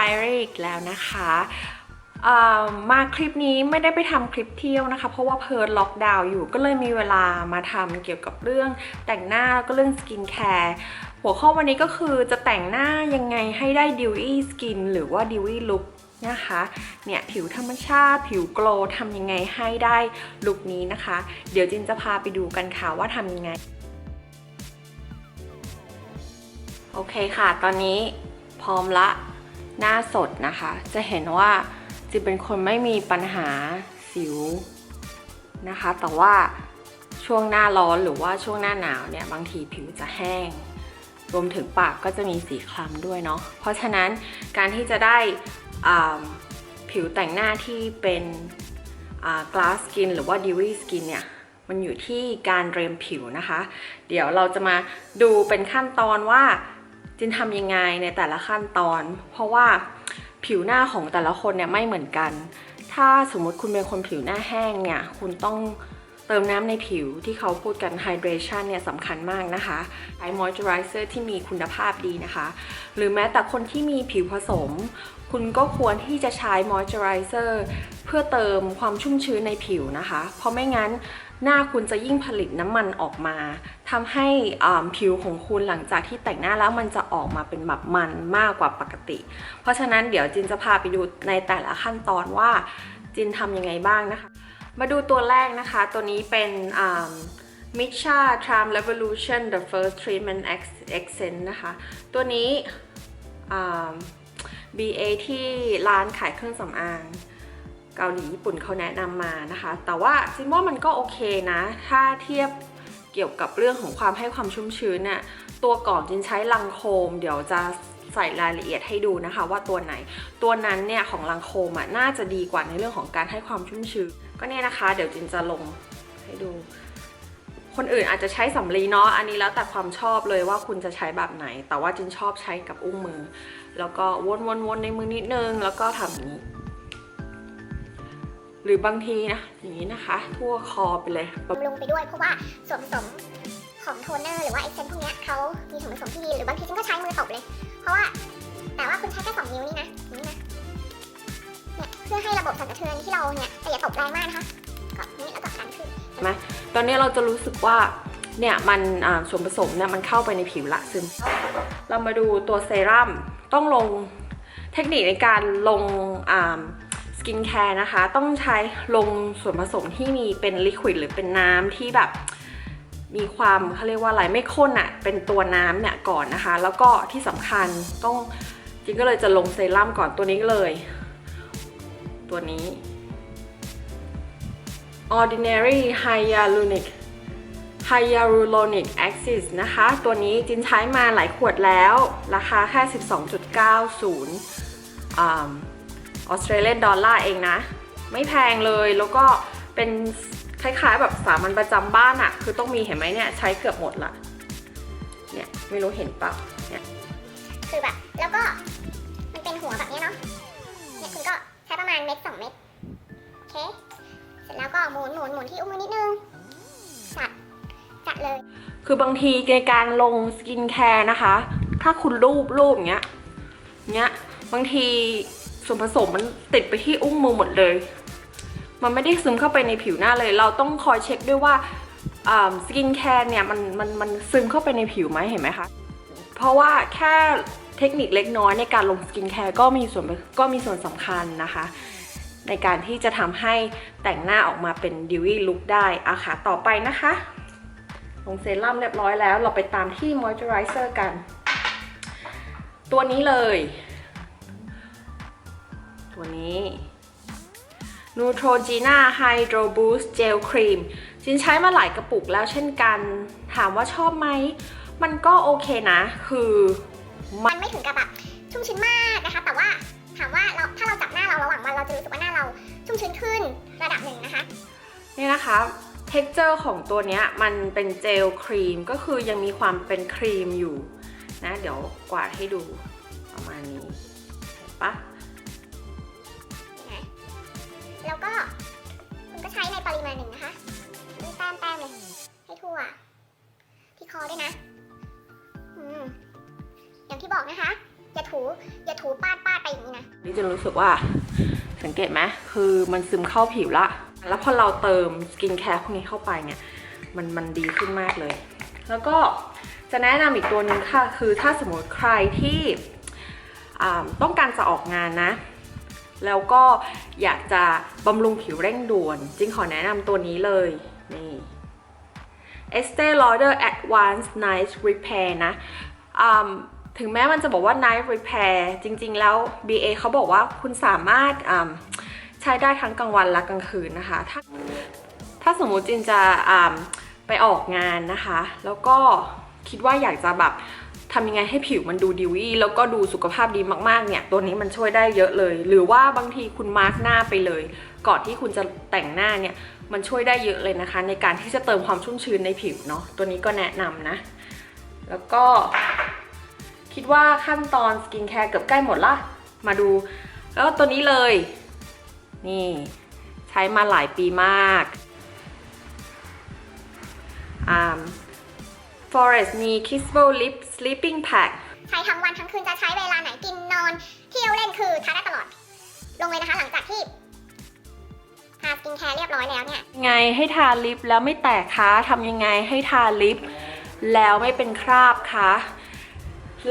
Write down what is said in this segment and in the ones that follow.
ค่ะพบกับจินนี่ยาวไดอารี่อีกแล้วนะคะมาคลิปนี้ไม่ได้ไปทำคลิปเที่ยวนะคะ เพราะว่าเพิร์ดล็อกดาวน์อยู่ก็เลยมีเวลามาทำเกี่ยวกับเรื่องแต่งหน้าแล้วก็เรื่องสกินแคร์หัวข้อวันนี้ก็คือจะแต่งหน้ายังไงให้ได้ดิว y ีสกินหรือว่าดิว y ีลุคนะคะเนี่ยผิวธรรมชาติ ผิวโกลว์ทำยังไงให้ได้ลุคนี้นะคะ เดี๋ยวจินจะพาไปดูกันค่ะว่าทำยังไง โอเคค่ะ ตอนนี้พร้อมละ หน้าสดนะคะ จะเห็นว่าจิเป็นคนไม่มีปัญหาสิวนะคะ แต่ว่าช่วงหน้าร้อนหรือว่าช่วงหน้าหนาวเนี่ยบางทีผิวจะแห้ง รวมถึงปากก็จะมีสีคล้ำด้วยเนาะเพราะฉะนั้นการที่จะได้อ่าผิวแต่งหน้าที่เป็นอ่า glass skin หรือว่า dewy skin เนี่ยมันอยู่ที่การเรียมผิวนะคะ เดี๋ยวเราจะมาดูเป็นขั้นตอนว่า จินทำยังไงในแต่ละขั้นตอน เพราะว่าผิวหน้าของแต่ละคนเนี่ยไม่เหมือนกัน ถ้าสมมติคุณเป็นคนผิวหน้าแห้งเนี่ย คุณต้อง เติมน้ำในผิวที่เขาพูดกัน hydration เนี่ยสำคัญมากนะคะใช้ moisturizer ที่มีคุณภาพดีนะคะ หรือแม้แต่คนที่มีผิวผสม คุณก็ควรที่จะใช้ moisturizer เพื่อเติมความชุ่มชื้นในผิวนะคะ เพราะไม่งั้นหน้าคุณจะยิ่งผลิตน้ำมันออกมาทำให้อ่าผิวของคุณหลังจากที่แต่งหน้าแล้วมันจะออกมาเป็นแบบมันมากกว่าปกติ เพราะฉะนั้นเดี๋ยวจินจะพาไปดูในแต่ละขั้นตอนว่าจินทำยังไงบ้างนะคะ มาดูตัวแรกนะคะ ตัวนี้เป็นมิชา Charm Revolution The First Treatment Accent นะคะ ตัวนี้ BA ที่ร้านขายเครื่องสำอางเกาหลีญี่ปุ่นเขาแนะนำมานะคะ แต่ว่าจินว่ามันก็โอเคนะ ถ้าเทียบเกี่ยวกับเรื่องของความให้ความชุ่มชื้นเนี่ยตัวก่อนจินใช้ลังโคม เดี๋ยวจะใส่รายละเอียดให้ดูนะคะ ว่าตัวไหน ตัวนั้นเนี่ยของลังโคมอะน่าจะดีกว่าในเรื่องของการให้ความชุ่มชื้น ก็เนี่ยนะคะ เดี๋ยวจินจะลงให้ดู คนอื่นอาจจะใช้สำลีเนาะอันนี้แล้วแต่ความชอบเลยว่าคุณจะใช้แบบไหน แต่ว่าจินชอบใช้กับอุ้งมือ แล้วก็วนๆๆในมือนิดนึง แล้วก็ทำอย่างนี้ หรือบางทีนะอย่างนี้นะคะ ทั่วคอไปเลยบำรุงไปด้วยเพราะว่าส่วนผสมของโทนเนอร์หรือว่าไอเซนพวกเนี้ยเขามีส่วนผสมที่ดีหรือบางทีฉันก็ใช้มือตบเลย เพราะว่าแต่ว่าคุณใช้แค่สองนิ้วนี่นะนี่นะ พื่อให้ระบบสั่นสะเทือนที่เราเนี่ยแต่อย่าตบแรงมากนะคะก็นี่แล้วก็ดันขึ้นตอนนี้เราจะรู้สึกว่าเนี่ยมันส่วนผสมเนี่ยมันเข้าไปในผิวละซึม เรามาดูตัวเซรั่มต้องลงเทคนิคในการลงสกินแคร์นะคะ ต้องใช้ลงส่วนผสมที่มีเป็นลิควิดหรือเป็นน้ำที่แบบมีความเขาเรียกว่าอะไรไม่ข้นอะ่ะเป็นตัวน้ำเนี่ยก่อนนะคะ แล้วก็ที่สำคัญต้องจริงก็เลยจะลงเซรั่มก่อนตัวนี้เลย ตัวนี้ Ordinary Hyaluronic Hyaluronic Acid นะคะ ตัวนี้จินใช้มาหลายขวดแล้ว ราคาแค่ 12.90ออสเตรเลียนดอลลาร์เองนะ ไม่แพงเลยแล้วก็เป็นคล้ายๆแบบสามัญประจำบ้านอะคือต้องมีเห็นไหมเนี่ย ใช้เกือบหมดละเนี่ย ไม่รู้เห็นปะเนี่ย คือแบบ แล้วก็ มันเป็นหัวแบบเนี้ยเนาะ คุณก็ใช้ประมาณเม็ดสองเม็ดโอเค เสร็จแล้วก็หมุนหมุนหมุนที่อุ้งมือนิดนึงจัดจัดเลย คือบางทีในการลงสกินแคร์นะคะ ถ้าคุณรูปรูปอย่างเงี้ยเงี้ยบางทีส่วนผสมมันติดไปที่อุ้งมือหมดเลย มันไม่ได้ซึมเข้าไปในผิวหน้าเลย เราต้องคอยเช็คด้วยว่าสกินแคร์เนี่ยมันมันมันซึมเข้าไปในผิวไหมเห็นไหมคะ เพราะว่าแค่ เทคนิคเล็กน้อยในการลงสกินแคร์ก็มีส่วนก็มีส่วนสำคัญนะคะ ในการที่จะทำให้แต่งหน้าออกมาเป็นดิวี่ลุคได้อะค่ะต่อไปนะคะ ลงเซรั่มเรียบร้อยแล้ว เราไปตามที่มอยส์เจอไรเซอร์กัน ตัวนี้เลย ตัวนี้ Neutrogena Hydro Boost Gel Cream จินใช้มาหลายกระปุกแล้วเช่นกัน ถามว่าชอบไหม มันก็โอเคนะ คือ มันไม่ถึงกับแบบชุ่มชื้นมากนะคะ แต่ว่าถามว่าเราถ้าเราจับหน้าเราระหว่างวันเราจะรู้สึกว่าหน้าเราชุ่มชื้นขึ้นระดับหนึ่งนะคะนี่นะคะเท็กเจอร์ของตัวนี้มันเป็นเจลครีมก็คือยังมีความเป็นครีมอยู่นะ เดี๋ยวกวาดให้ดูประมาณนี้ปะนะ อด้วยนะอืมอย่างที่บอกนะคะอย่าถูอย่าถูปาดปาดไปอย่างนี้นะนี่จะรู้สึกว่าสังเกตไหมคือมันซึมเข้าผิวละ แล้วพอเราเติมสกินแคร์พวกนี้เข้าไปเนี่ยมันมันดีขึ้นมากเลย แล้วก็จะแนะนำอีกตัวหนึ่งค่ะ คือถ้าสมมติใครที่ต้องการจะออกงานนะ แล้วก็อยากจะบำรุงผิวเร่งด่วนจริงขอแนะนำตัวนี้เลย นี่ Estee Lauder Advanced Night Repair นะอ่า ถึงแม้มันจะบอกว่า Night Repair จริง ๆ แล้ว BA เขาบอกว่าคุณสามารถใช้ได้ทั้งกลางวันและกลางคืนนะคะ ถ้าถ้าสมมุติจินจะไปออกงานนะคะ แล้วก็คิดว่าอยากจะแบบทำยังไงให้ผิวมันดูดิวี่แล้วก็ดูสุขภาพดีมากๆ เนี่ย ตัวนี้มันช่วยได้เยอะเลย หรือว่าบางทีคุณมาร์กหน้าไปเลย ก่อนที่คุณจะแต่งหน้าเนี่ย มันช่วยได้เยอะเลยนะคะ ในการที่จะเติมความชุ่มชื้นในผิวเนาะ ตัวนี้ก็แนะนำนะ แล้วก็ คิดว่าขั้นตอนสกินแคร์เกือบใกล้หมดละ มาดู แล้วตัวนี้เลย นี่ ใช้มาหลายปีมากอ่า Forest มี Kissable Lip Sleeping Pack ใช้ทั้งวันทั้งคืนจะใช้เวลาไหนกินนอน เที่ยวเล่นคือทาได้ตลอด ลงเลยนะคะหลังจากที่ทาสกินแคร์เรียบร้อยแล้วเนี่ยไงให้ทาลิปแล้วไม่แตกคะทำยังไงให้ทาลิปแล้วไม่เป็นคราบคะ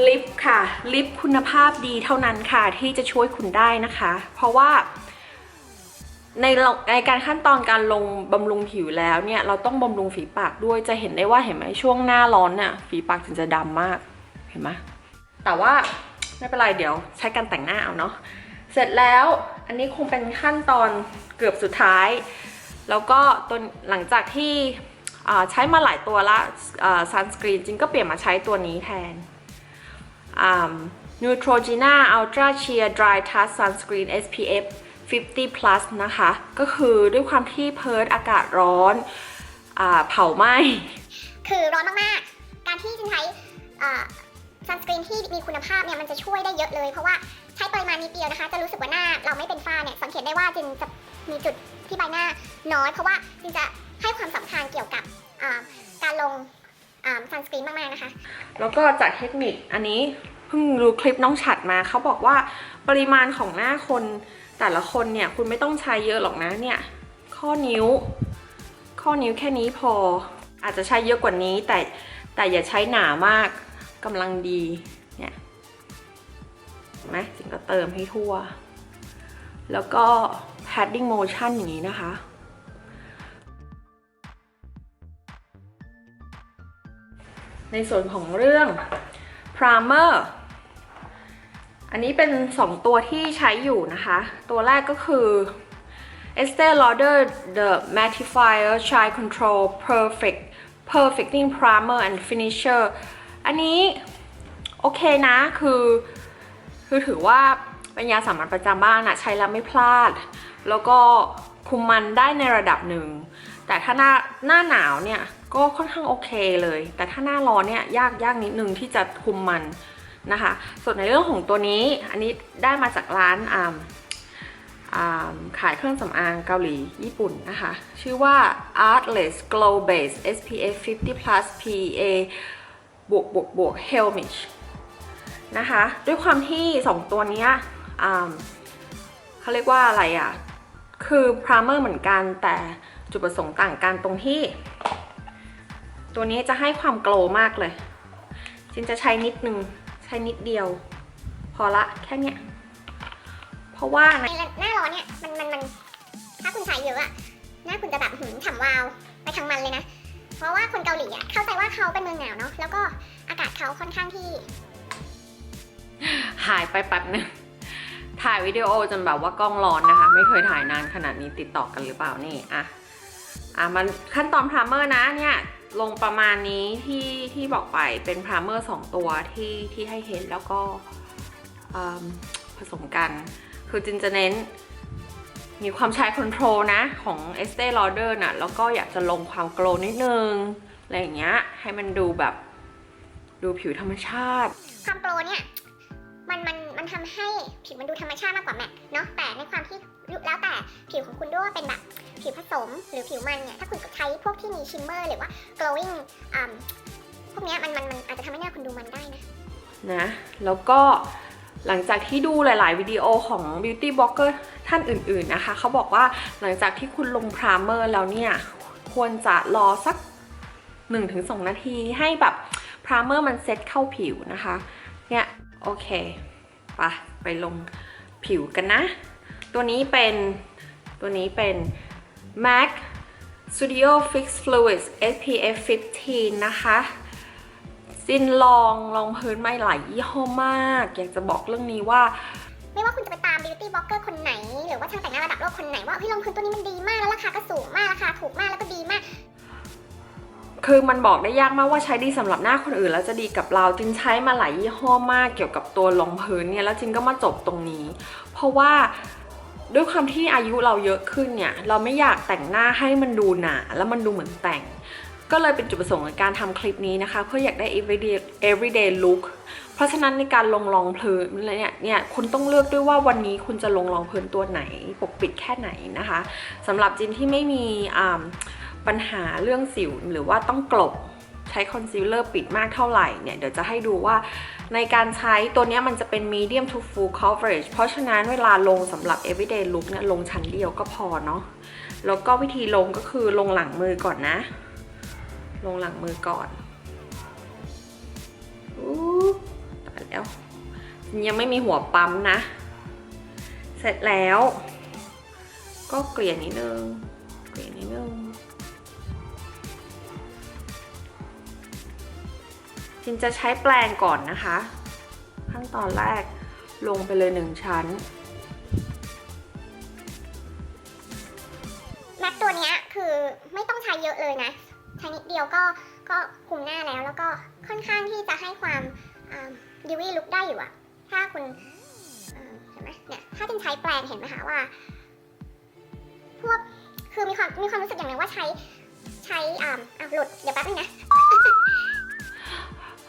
ลิปค่ะ ลิปคุณภาพดีเท่านั้นค่ะที่จะช่วยคุณได้นะคะ เพราะว่าในในการขั้นตอนการลงบำรุงผิวแล้วเนี่ยเราต้องบำรุงฝีปากด้วยจะเห็นได้ว่าเห็นไหมช่วงหน้าร้อนเนี่ยฝีปากถึงจะดำมากเห็นไหมแต่ว่าไม่เป็นไรเดี๋ยวใช้การแต่งหน้าเอาเนาะเสร็จแล้วอันนี้คงเป็นขั้นตอนเกือบสุดท้าย แล้วก็ตัวหลังจากที่ใช้มาหลายตัวละซันสกรีนจริงก็เปลี่ยนมาใช้ตัวนี้แทน Neutrogena Ultra Sheer Dry Touch Sunscreen SPF 50 plus นะคะ ก็คือด้วยความที่เพิร์ดอากาศร้อนอเผาไหม้ คือร้อนมาก ๆ การที่จินใช้ซันสกรีนที่มีคุณภาพเนี่ยมันจะช่วยได้เยอะเลย เพราะว่าใช้ปริมาณนิดเดียวนะคะ จะรู้สึกว่าหน้าเราไม่เป็นฝ้าเนี่ย สังเกตได้ว่าจินจะมีจุดที่ใบหน้าน้อย เพราะว่าจินจะให้ความสำคัญเกี่ยวกับ กรีนมากๆนะคะ แล้วก็จากเทคนิคอันนี้เพิ่งดูคลิปน้องฉัดมาเขาบอกว่าปริมาณของหน้าคนแต่ละคนเนี่ยคุณไม่ต้องใช้เยอะหรอกนะเนี่ย ข้อนิ้ว ข้อนิ้วแค่นี้พอ อาจจะใช้เยอะกว่านี้แต่แต่อย่าใช้หนามากกำลังดีเนี่ยนไหมจิงก็เติมให้ทั่ว แล้วก็ padding motion อย่างนี้นะคะ ในส่วนของเรื่อง primer อันนี้เป็น 2 ตัวที่ใช้อยู่นะคะ ตัวแรกก็คือ Estee Lauder The Mattifier Shine Control Perfect Perfecting Primer and Finisher อันนี้โอเคนะคือ คือถือว่าเป็นยาสามัญประจำบ้านอะใช้แล้วไม่พลาด แล้วก็คุมมันได้ในระดับหนึ่ง แต่ถ้าหน้าหน้าหนาวเนี่ย ก็ค่อนข้างโอเคเลย แต่ถ้าหน้าร้อนเนี่ยยากยากนิดนึงที่จะคุมมันนะคะ ส่วนในเรื่องของตัวนี้อันนี้ได้มาจากร้านอ่าขายเครื่องสำอางเกาหลีญี่ปุ่นนะคะ ชื่อว่า Artless Glow Base SPF 50 plus PA บวกบวกบวก Helmich นะคะ ด้วยความที่ 2 ตัวเนี้ยเขาเรียกว่าอะไรอะ่ะ คือพรามเมอร์เหมือนกันแต่จุดประสงค์ต่างกันตรงที่ ตัวนี้จะให้ความโกลว์มากเลยจินจะใช้นิดนึง ใช้นิดเดียว พอละแค่เนี้ย เพราะว่าในในหน้าร้อนเนี่ยมันมันมันถ้าคุณใช้เยอะอะหน้าคุณจะแบบหืมฉ่ำวาวไปทางมันเลยนะ เพราะว่าคนเกาหลีอะเข้าใจว่าเขาเป็นเมืองหนาวเนาะแล้วก็อากาศเขาค่อนข้างที่ หายไปแป๊บนึงถ่ายวิดีโอจนแบบว่ากล้องร้อนนะคะ ไม่เคยถ่ายนานขนาดนี้ติดต่อกันหรือเปล่านี่อะอะมันขั้นตอนพรามเมอร์นะเนี่ย ลงประมาณนี้ที่ที่บอกไปเป็นพรามเมอร์สองตัวที่ที่ให้เห็นแล้วก็ผสมกัน คือจินจะเน้นมีความใช้คอนโทรลนะของ Estee Lauder น่ะแล้วก็อยากจะลงความโกลนิดนึง อะไรอย่างเงี้ย ให้มันดูแบบดูผิวธรรมชาติ ความโปรเนี่ย มันมันมันทำให้ผิวมันดูธรรมชาติมากกว่าแมทเนาะแต่ในความที่ แล้วแต่ผิวของคุณด้วยว่าเป็นแบบผิวผสมหรือผิวมันเนี่ย ถ้าคุณใช้พวกที่มีชิมเมอร์หรือว่า glowing อ่าพวกนี้มันมันมันอาจจะทำให้หน้าคุณดูมันได้นะ นะ แล้วก็หลังจากที่ดูหลาย ๆ วิดีโอของ beauty blogger ท่านอื่น ๆ นะคะ เขาบอกว่าหลังจากที่คุณลงพรามเมอร์แล้วเนี่ย ควรจะรอสัก 1-2 นาทีให้แบบพรามเมอร์มันเซ็ตเข้าผิวนะคะ เนี่ย โอเค ไปไปลงผิวกันนะ ตัวนี้เป็นตัวนี้เป็น MAC Studio Fix Fluids SPF 15 นะคะจินลองลองพื้นไม่หลายยี่ห้อมาก อยากจะบอกเรื่องนี้ว่าไม่ว่าคุณจะไปตาม beauty blogger คนไหน หรือว่าช่างแต่งหน้าระดับโลกคนไหนว่าเฮ้ยรองพื้นตัวนี้มันดีมากแล้วราคาก็สูงมากราคาถูกมากแล้วก็ดีมาก คือมันบอกได้ยากมากว่าใช้ดีสำหรับหน้าคนอื่น แล้วจะดีกับเราจินใช้มาหลายยี่ห้อมากเกี่ยวกับตัวรองพื้นเนี่ยแล้วจินก็มาจบตรงนี้ เพราะว่า ด้วยความที่อายุเราเยอะขึ้นเนี่ย เราไม่อยากแต่งหน้าให้มันดูหนาแล้วมันดูเหมือนแต่ง ก็เลยเป็นจุดประสงค์ในการทำคลิปนี้นะคะ เพื่ออยากได้ everyday everyday look เพราะฉะนั้นในการลงรองพื้นเนี่ยเนี่ยคุณต้องเลือกด้วยว่าวันนี้คุณจะลงรองพื้นตัวไหน ปกปิดแค่ไหนนะคะสำหรับจินที่ไม่มีปัญหาเรื่องสิวหรือว่าต้องกลบใช้คอนซีลเลอร์ปิดมากเท่าไหร่เนี่ยเดี๋ยวจะให้ดูว่า ในการใช้ตัวนี้มันจะเป็น medium to full coverage เพราะฉะนั้นเวลาลงสำหรับ everyday look เนี่ยลงชั้นเดียวก็พอเนาะแล้วก็วิธีลงก็คือลงหลังมือก่อนนะ ลงหลังมือก่อนอู้ตายแล้ว ยังไม่มีหัวปั๊มนะ เสร็จแล้ว ก็เกลี่ยนิดนึง เกลี่ยนิดนึง จินจะใช้แปรงก่อนนะคะ ขั้นตอนแรกลงไปเลยหนึ่งชั้นแม็กตัวนี้คือไม่ต้องใช้เยอะเลยนะใช้นิดเดียวก็ก็คุมหน้าแล้วแล้วก็ค่อนข้างที่จะให้ความดิวี่ลุคได้อยู่อะถ้าคุณเห็นไหมเนี่ยถ้าจินใช้แปรงเห็นไหมคะว่า พวกคือมีความมีความรู้สึกอย่างนึงว่าใช้ใช้อ่าอะหลุดเดี๋ยวแป๊บนึงนะ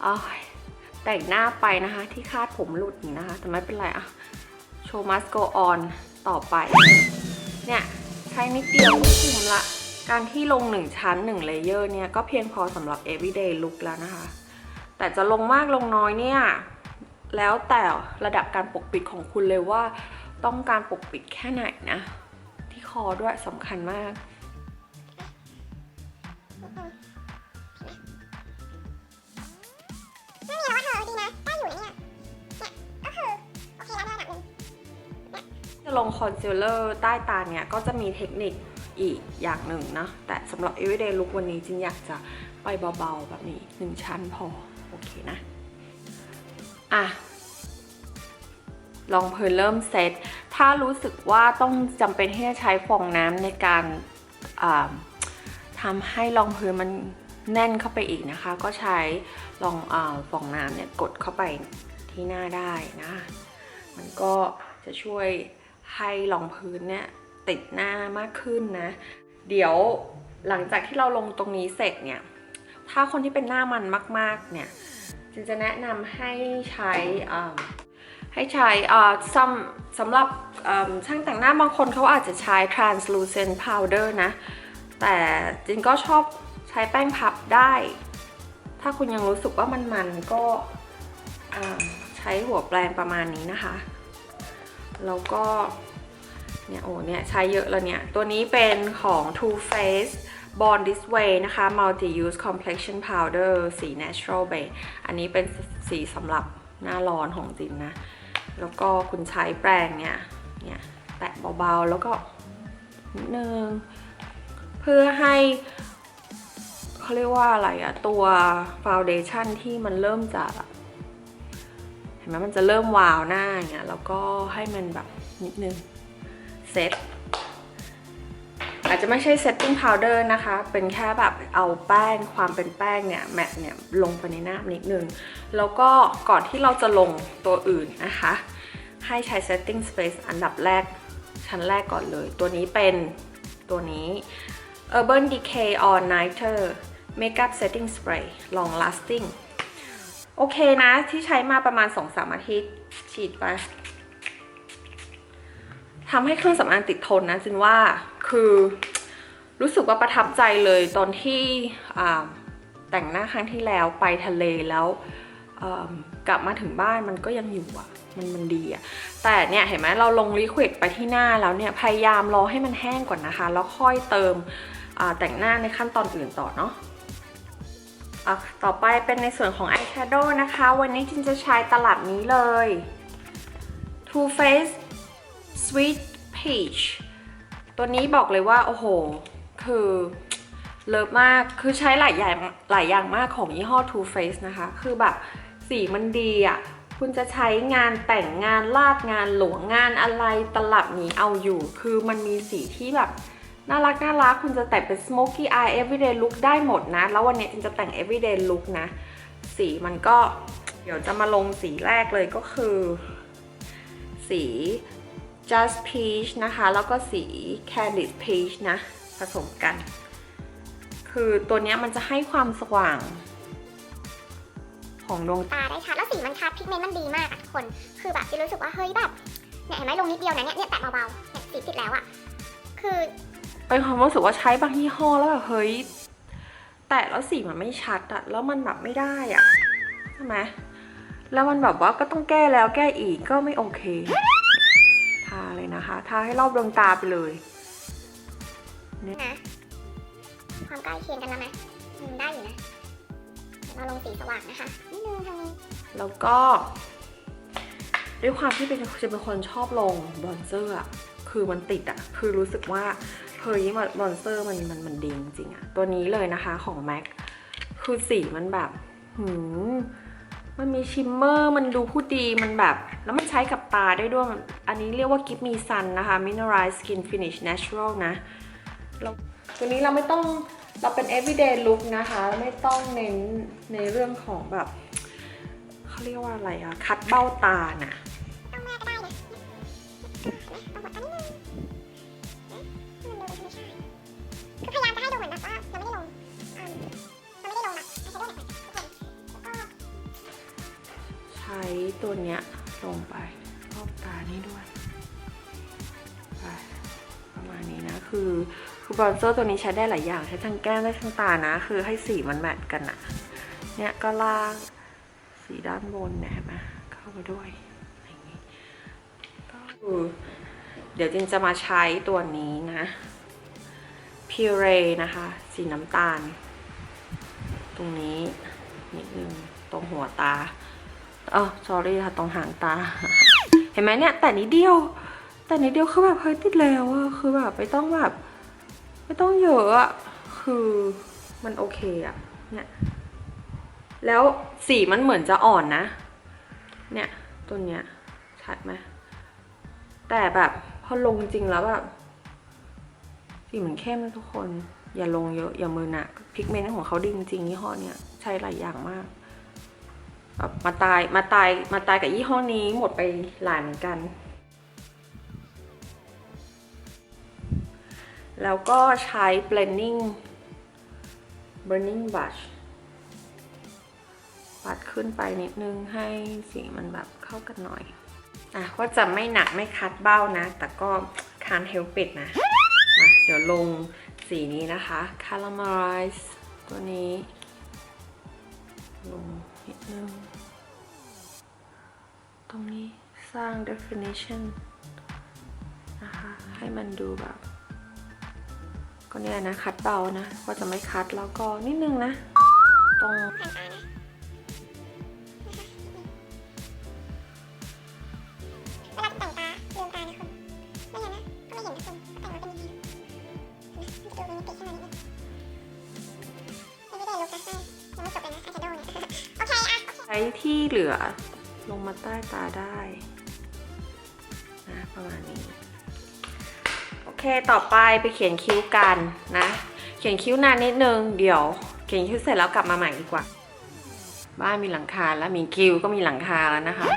อ้ายแต่งหน้าไปนะคะที่คาดผมหลุดนะคะแต่ไม่เป็นไรอะโชว์มัสโกออนต่อไป เนี่ยใช้นิดเดียวก็คุมละ การที่ลง 1 ชั้น 1 เลเยอร์เนี่ย ก็เพียงพอสำหรับ everyday look แล้วนะคะ แต่จะลงมากลงน้อยเนี่ย แล้วแต่ระดับการปกปิดของคุณเลยว่าต้องการปกปิดแค่ไหนนะ ที่คอด้วยสำคัญมาก ลงคอนซีลเลอร์ใต้ตาเนี่ยก็จะมีเทคนิคอีกอย่างหนึ่งนะ แต่สำหรับ everyday look วันนี้จินอยากจะไปเบาๆ แบบนี้หนึ่งชั้นพอ โอเคนะ อะ ลองเพลินเริ่มเซต ถ้ารู้สึกว่าต้องจำเป็นที่จะใช้ฟองน้ำในการทำให้รองพื้นมันแน่นเข้าไปอีกนะคะ ก็ใช้ลองอฟองน้ำเนี่ยกดเข้าไปที่หน้าได้นะ มันก็จะช่วย ให้รองพื้นเนี่ยติดหน้ามากขึ้นนะ เดี๋ยวหลังจากที่เราลงตรงนี้เสร็จเนี่ย ถ้าคนที่เป็นหน้ามันมาก ๆ เนี่ยจินจะแนะนำให้ใช้ให้ใช้สำสำหรับช่างแต่งหน้าบางคนเขาอาจจะใช้ translucent powder นะ แต่จินก็ชอบใช้แป้งพับได้ ถ้าคุณยังรู้สึกว่ามันมันๆก็ใช้หัวแปรงประมาณนี้นะคะ แล้วก็เนี่ยโอ้เนี่ยใช้เยอะแล้วเนี่ย ตัวนี้เป็นของ Too Faced Born This Way นะคะ Multi Use Complexion Powder สี Natural Bay อันนี้เป็นสีสำหรับหน้าร้อนของจินนะ แล้วก็คุณใช้แปรงเนี่ยเนี่ยแตะเบาๆ แล้วก็นิดนึง เพื่อให้เขาเรียกว่าอะไรอะตัวฟาวเดชันที่มันเริ่มจะ เห็นไหมมันจะเริ่มวาวหน้าอย่างเงี้ยแล้วก็ให้มันแบบนิดนึงเซตอาจจะไม่ใช่เซตติ้งพาวเดอร์นะคะ เป็นแค่แบบเอาแป้งความเป็นแป้งเนี่ยแมทเนี่ยลงไปในหน้านิดนึง แล้วก็ก่อนที่เราจะลงตัวอื่นนะคะ ให้ใช้ setting space อันดับแรกชั้นแรกก่อนเลย ตัวนี้เป็นตัวนี้ Urban Decay All Nighter Makeup Setting Spray Long Lasting โอเคนะที่ใช้มาประมาณ2-3อาทิตย์ฉีดไปทำให้เครื่องสำอางติดทนนะจินว่าคือรู้สึกว่าประทับใจเลยตอนที่แต่งหน้าครั้งที่แล้วไปทะเลแล้วกลับมาถึงบ้านมันก็ยังอยู่อะมันมันดีอะแต่เนี่ยเห็นไหมเราลงลิควิดไปที่หน้าแล้วเนี่ยพยายามรอให้มันแห้งก่อนนะคะ แล้วค่อยเติมแต่งหน้าในขั้นตอนอื่นต่อเนาะ อะต่อไปเป็นในส่วนของอายแชโดว์นะคะ วันนี้จินจะใช้ตลับนี้เลย Too Faced Sweet Peach ตัวนี้บอกเลยว่า โอ้โห คือเลิฟมาก คือใช้หลายอย่างหลายอย่างมากของยี่ห้อ Too Faced นะคะ คือแบบสีมันดีอะ คุณจะใช้งานแต่งงานลาดงานหลวงงานอะไรตลับนี้เอาอยู่ คือมันมีสีที่แบบ น่ารักน่ารักคุณจะแต่งเป็น smoky eye everyday look ได้หมดนะ แล้ววันนี้จินจะแต่ง everyday look นะ สีมันก็เดี๋ยวจะมาลงสีแรกเลยก็คือ สี just peach นะคะ แล้วก็สี candid peach นะ ผสมกัน คือตัวเนี้ยมันจะให้ความสว่าง ของดวงตาได้ชัดแล้วสีมันชัดพิกเมนต์มันดีมากอะทุกคน คือแบบจะรู้สึกว่าเฮ้ยแบบเนี่ยเห็นไหมลงนิดเดียวนะเนี่ยเนี่ยแตะเบาๆเนี่ยสีติดแล้วอะคือ เป็นความรู้สึกว่าใช้บางยี่ห้อแล้วแบบเฮ้ยแต่แล้วสีมันไม่ชัดอะแล้วมันแบบไม่ได้อะใช่ไหมแล้วมันแบบว่าก็ต้องแก้แล้วแก้อีกก็ไม่โอเคทาเลยนะคะทาให้รอบดวงตาไปเลยนะความใกล้เคียงกันแล้วไหมอืมได้อยู่นะเดี๋ยวเราลงสีสว่างนะคะนิดนึงทางนี้แล้วก็ ด้วยความที่เป็นจะเป็นคนชอบลงบรอนเซอร์อะคือมันติดอะคือรู้สึกว่า เฮ้ยมันบรอนเซอร์มันมันมันดีจริงอะตัวนี้เลยนะคะของ MAC คือสีมันแบบหืมมันมีชิมเมอร์มันดูผู้ดีมันแบบ แล้วมันใช้กับตาได้ด้วย อันนี้เรียกว่า Give Me Sun นะคะ Mineralize Skin Finish Natural นะแล้วตัวนี้เราไม่ต้องเราเป็น everyday look นะคะ ไม่ต้องเน้นในเรื่องของแบบเขาเรียกว่าอะไรอะคัดเบ้าตาน่ะ ตัวเนี้ยลงไปรอบตานี่ด้วยไปประมาณนี้นะคือคือบรอนเซอร์ตัวนี้ใช้ได้หลายอย่างใช้ทั้งแก้มได้ทั้งตานะ คือให้สีมันแมทกันอะเนี่ยก็ลากสีด้านบนนี่ยเห็นไหมเข้ามาด้วยอย่างนี้ก็คือเดี๋ยวจินจะมาใช้ตัวนี้นะพิเรนะคะ สีน้ำตาล ตรงนี้นิดนึงตรงหัวตา เออ sorry ค่ะตรงหางตา เห็นไหมเนี่ย แต่นิดเดียว แต่นิดเดียวคือแบบเฮ้ยติดแล้วอะคือแบบไม่ต้องแบบ ไม่ต้องเยอะอะคือมันโอเคอะเนี่ย แล้วสีมันเหมือนจะอ่อนนะ เนี่ยตัวเนี้ยชัดไหมแต่แบบพอลงจริงแล้วแบบสีเหมือนเข้มทุกคน อย่าลงเยอะอย่ามือหนักพิกเมนต์ของเขาดีจริงๆยี่ห้อเนี้ยใช้หลายอย่างมาก แบบมาตายมาตายมาตายกับยี่ห้อนี้หมดไปหลายเหมือนกัน แล้วก็ใช้ blending burning brush ปัดขึ้นไปนิดนึงให้สีมันแบบเข้ากันหน่อยอะก็จะไม่หนักไม่คัดเบ้านะ แต่ก็ can't help it นะมาเดี๋ยวลงสีนี้นะคะ caramelize ตัวนี้ลง นิดนึง ตรงนี้สร้าง definition นะคะ ให้มันดูแบบ ก็เนี่ยนะ คัดเบานะ ว่าจะไม่คัดแล้วก็นิดนึงนะ ตรง ต่อไปไปเขียนคิ้วกันนะ เขียนคิ้วนานนิดนึง เดี๋ยว เขียนคิ้วเสร็จแล้วกลับมาใหม่ดีกว่า บ้านมีหลังคาแล้วมีคิ้วก็มีหลังคาแล้วนะคะ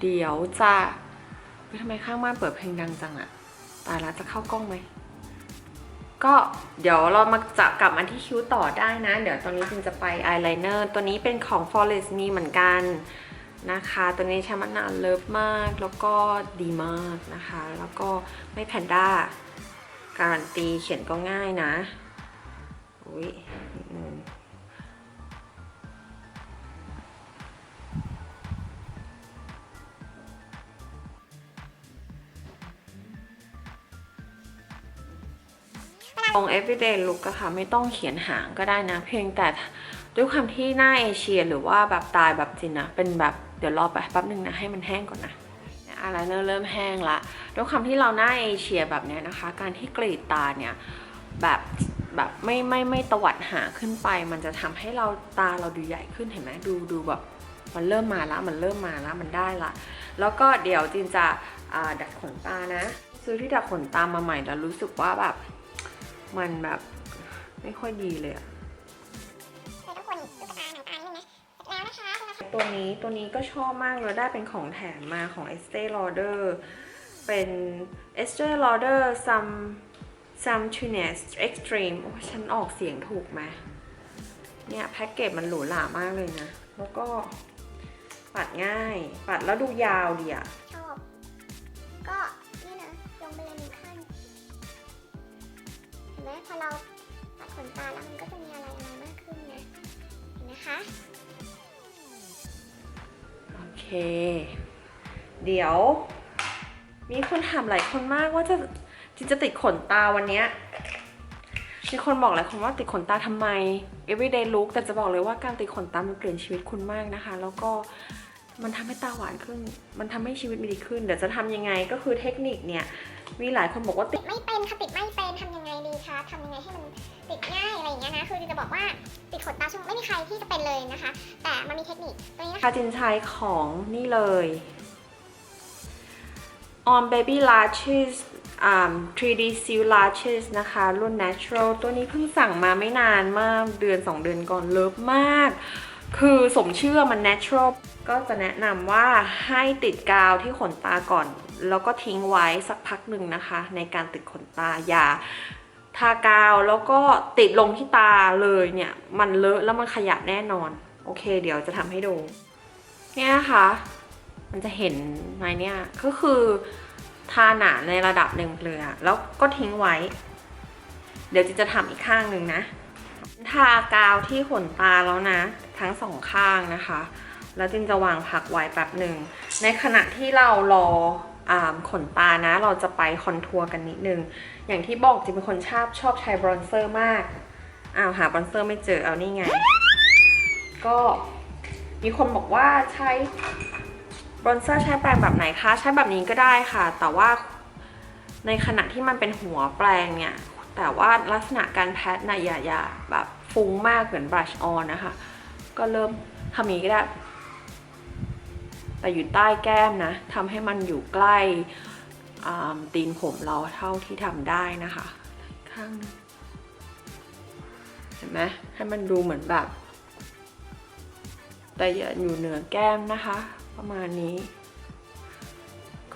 เดี๋ยวจะทำไมข้างบ้านเปิดเพลงดังจังอะตายแล้วจะเข้ากล้องไหม ก็เดี๋ยวเรามาจะกลับมาที่คิ้วต่อได้นะ เดี๋ยวตอนนี้จินจะไปอายไลเนอร์ ตัวนี้เป็นของ Forest มีเหมือนกัน นะคะ ตัวนี้ใช้มานานเลิฟมาก แล้วก็ดีมากนะคะ แล้วก็ไม่แพนด้า การตีเขียนก็ง่ายนะ อุ้ยลง everyday look อะค่ะไม่ต้องเขียนหางก็ได้นะ เพียงแต่ด้วยความที่หน้าเอเชียหรือว่าแบบตายแบบจินนะเป็นแบบ ดี๋ยวรอไปแป๊บนึงนะให้มันแห้งก่อนนะอายไลเนอร์เริ่มแห้งละด้วยความที่เราหน้าเอเชียแบบนี้นะคะ การที่กรีดตาเนี่ยแบบแบบไม่ไม่ไม่ตวัดหางขึ้นไป มันจะทำให้เราตาเราดูใหญ่ขึ้นเห็นไหมดูดูแบบมันเริ่มมาละมันเริ่มมาละมันได้ละแล้วก็เดี๋ยวจินจะดัดขนตานะ ซื้อที่ดัดขนตามาใหม่แล้วรู้สึกว่าแบบมันแบบไม่ค่อยดีเลยอะ ตัวนี้ตัวนี้ก็ชอบมากเลยได้เป็นของแถมมาของ Estee Lauder เป็น Estee Lauder Some Some t u n e s Extreme โอ้ฉันออกเสียงถูกไหมเนี่ยแพ็กเกจมันหรูหรามากเลยนะ แล้วก็ปัดง่าย ปัดแล้วดูยาวดีอะชอบ ก็นี่นะลงไปเลยหนึ่งข้างเห็นไหมพอเราตัดขนตาแล้วมันก็จะมีอะไรอะไรมากขึ้นนะเห็นนะคะ เค เดี๋ยว มีคนถามหลายคนมากว่าจะจินจะติดขนตาวันนี้มีคนบอกหลายคนว่าติดขนตาทำไม everyday look แต่จะบอกเลยว่าการติดขนตามันเปลี่ยนชีวิตคุณมากนะคะ แล้วก็มันทำให้ตาหวานขึ้น มันทำให้ชีวิตมีดีขึ้น เดี๋ยวจะทำยังไงก็คือเทคนิคเนี่ย มีหลายคนบอกว่าติดไม่เป็นค่ะติดไม่ อะไรอย่างเงี้ยนะคือจะบอกว่าติดขนตาช่วงไม่มีใครที่จะเป็นเลยนะคะ แต่มันมีเทคนิคตัวนี้นะคะจินใช้ของนี่เลย On Baby Lashes อ่า 3D Seal Lashes นะคะ รุ่น Natural ตัวนี้เพิ่งสั่งมาไม่นานมากเดือน 2 เดือนก่อนเลิฟมาก คือสมเชื่อมัน Natural ก็จะแนะนำว่าให้ติดกาวที่ขนตาก่อน แล้วก็ทิ้งไว้สักพักหนึ่งนะคะ ในการติดขนตาอย่า ทากาวแล้วก็ติดลงที่ตาเลยเนี่ย มันเลอะแล้วมันขยับแน่นอน โอเค เดี๋ยวจะทำให้ดู เนี่ยนะคะ มันจะเห็นไหมเนี่ย ก็คือทาหนาในระดับหนึ่งเลยอะแล้วก็ทิ้งไว้ เดี๋ยวจินจะทำอีกข้างหนึ่งนะ ทากาวที่ขนตาแล้วนะ ทั้งสองข้างนะคะ แล้วจินจะวางพักไว้แป๊บหนึ่ง ในขณะที่เรารออาขนตานะ เราจะไปคอนทัวร์กันนิดนึง อย่างที่บอกจิเป็นคนชอบชอบใช้บรอนเซอร์มาก อ้าวหาบรอนเซอร์ไม่เจอเอานี่ไง ก็มีคนบอกว่าใช้บรอนเซอร์ใช้แปรงแบบไหนคะ ใช้แบบนี้ก็ได้ค่ะ แต่ว่าในขณะที่มันเป็นหัวแปรงเนี่ย แต่ว่าลักษณะการแพทนะอย่าอย่าแบบฟุ้งมากเหมือนบลัชออนนะคะ ก็เริ่มทำนี้ก็ได้ แต่อยู่ใต้แก้มนะทำให้มันอยู่ใกล้ ตีนผมเราเท่าที่ทำได้นะคะ ข้างเห็นไหมให้มันดูเหมือนแบบ แต่อย่าอยู่เหนือแก้มนะคะ ประมาณนี้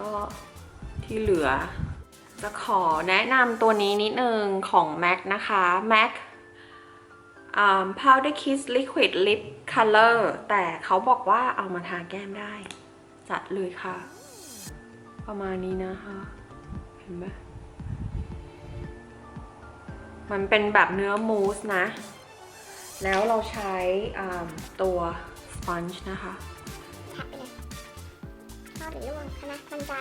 ก็ที่เหลือ จะขอแนะนำตัวนี้นิดนึงของ MAC นะคะ MAC อ่า Powder Kiss Liquid Lip Color แต่เขาบอกว่าเอามาทาแก้มได้ จัดเลยค่ะ ประมาณนี้นะคะ เห็นไหมมันเป็นแบบเนื้อมูสนะ แล้วเราใช้อ่าตัวสปอนจ์นะคะแท็บไปเลยชอบหรือร่วงใช่ไหมมันจะ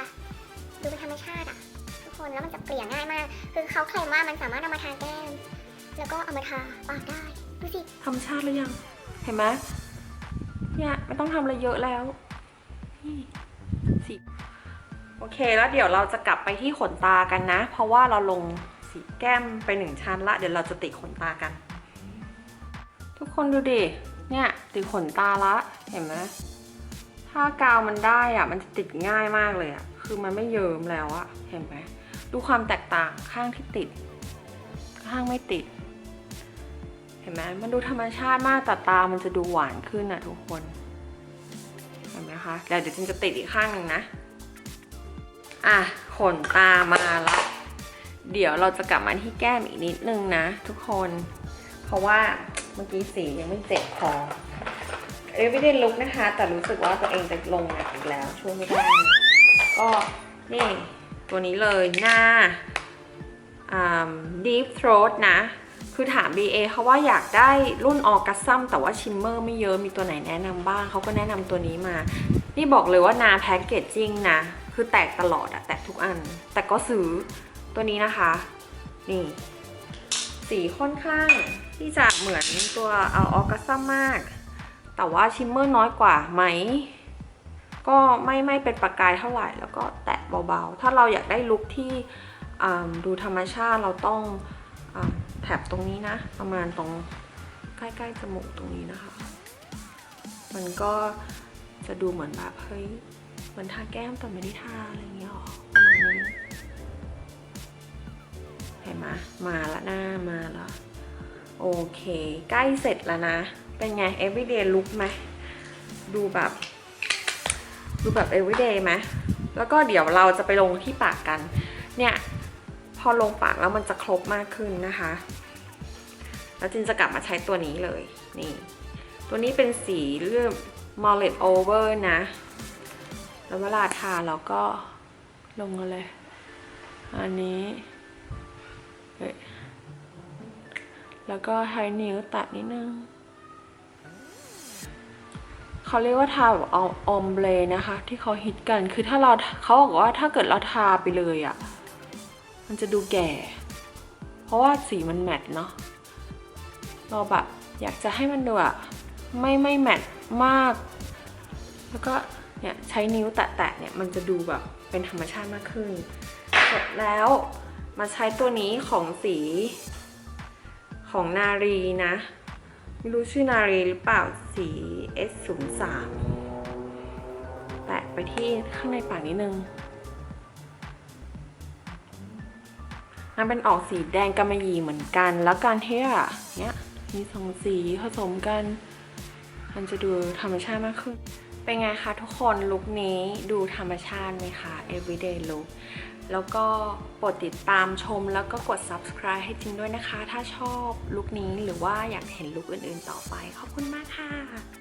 ดูเป็นธรรมชาติอะทุกคนแล้วมันจะเปลี่ยนง่ายมาก คือเขาเคลมว่ามันสามารถเอามาทาแก้ม แล้วก็เอามาทาปากได้ดูสิธรรมชาติหรือยัง เห็นไหมเนี่ยไม่ต้องทำอะไรเยอะแล้วนี่สี โอเคแล้วเดี๋ยวเราจะกลับไปที่ขนตากันนะ เพราะว่าเราลงสีแก้มไปหนึ่งชั้นละ เดี๋ยวเราจะติดขนตากัน ทุกคนดูดิ เนี่ยติดขนตาละ เห็นไหมถ้ากาวมันได้อะมันจะติดง่ายมากเลยอะคือมันไม่เยิ้มแล้วอะเห็นไหมดูความแตกต่างข้างที่ติด ข้างไม่ติด เห็นไหมมันดูธรรมชาติมากแต่ตามันจะดูหวานขึ้นอะทุกคน เห็นไหมคะเดี๋ยวเดี๋ยวจินจะติดอีกข้างหนึ่งนะ อะขนตามาละเดี๋ยวเราจะกลับมาที่แก้มอีกนิดนึงนะ ทุกคน เพราะว่าเมื่อกี้สียังไม่เจ็บพอ everyday look นะคะ แต่รู้สึกว่าตัวเองจะลงหนักอีกแล้ว ช่วยไม่ได้ ก็นี่ตัวนี้เลยหน้าอ่า deep throat นะ คือถาม BA เขาว่าอยากได้รุ่นออกัสซัมแต่ว่าชิมเมอร์ไม่เยอะมีตัวไหนแนะนำบ้าง เขาก็แนะนำตัวนี้มา นี่บอกเลยว่านาแพ็กเกจจิ้งนะ คือแตกตลอดอะแตกทุกอัน แต่ก็ซื้อตัวนี้นะคะ นี่ สีค่อนข้างที่จะเหมือนตัวเอาออกัสมาก แต่ว่าชิมเมอร์น้อยกว่าไหม ก็ไม่ไม่เป็นประกายเท่าไหร่ แล้วก็แตะเบาๆ ถ้าเราอยากได้ลุคที่ดูธรรมชาติเราต้องอแถบตรงนี้นะ ประมาณตรงใกล้ๆจมูกตรงนี้นะคะ มันก็จะดูเหมือนแบบเฮ้ย มือนทาแก้มแต่ไม่ได้ทาอะไรอย่างเงี้ยหรอประมาณนี้เห็นไหมมาละหน้ามาแล้วโอเค ใกล้เสร็จแล้วนะ เป็นไง everyday look ไหมดูแบบ ดูแบบ everyday ไหมแล้วก็เดี๋ยวเราจะไปลงที่ปากกัน เนี่ย พอลงปากแล้วมันจะครบมากขึ้นนะคะ แล้วจินจะกลับมาใช้ตัวนี้เลย นี่ ตัวนี้เป็นสีเรื่อง mullet over นะ แล้วเวลาทาเราก็ลงกันเลย อันนี้เฮ้ยแล้วก็ใช้นิ้วแตะนิดนึง เขาเรียกว่าทาแบบออมเบลนะคะ ที่เขาฮิตกัน คือถ้าเราเขาบอกว่าถ้าเกิดเราทาไปเลยอะ่ะ มันจะดูแก่ เพราะว่าสีมันแมทเนาะ เราแบบอยากจะให้มันดูอะไม่ไม่แมทมาก แล้วก็ เนี่ยใช้นิ้วแตะๆเนี่ยมันจะดูแบบเป็นธรรมชาติมากขึ้น เสร็จแล้วมาใช้ตัวนี้ของสีของนารีนะ ไม่รู้ชื่อนารีหรือเปล่าสี S03 แตะไปที่ข้างในปากนิดนึงมันเป็นออกสีแดงกำมะหยี่เหมือนกัน แล้วการที่อะเนี้ยมีสองสีผสมกัน มันจะดูธรรมชาติมากขึ้น เป็นไงคะทุกคนลุคนี้ดูธรรมชาติไหมคะ everyday look แล้วก็กดติดตามชมแล้วก็กด subscribe ให้จริงด้วยนะคะ ถ้าชอบลุคนี้หรือว่าอยากเห็นลุคอื่นๆต่อไป ขอบคุณมากค่ะ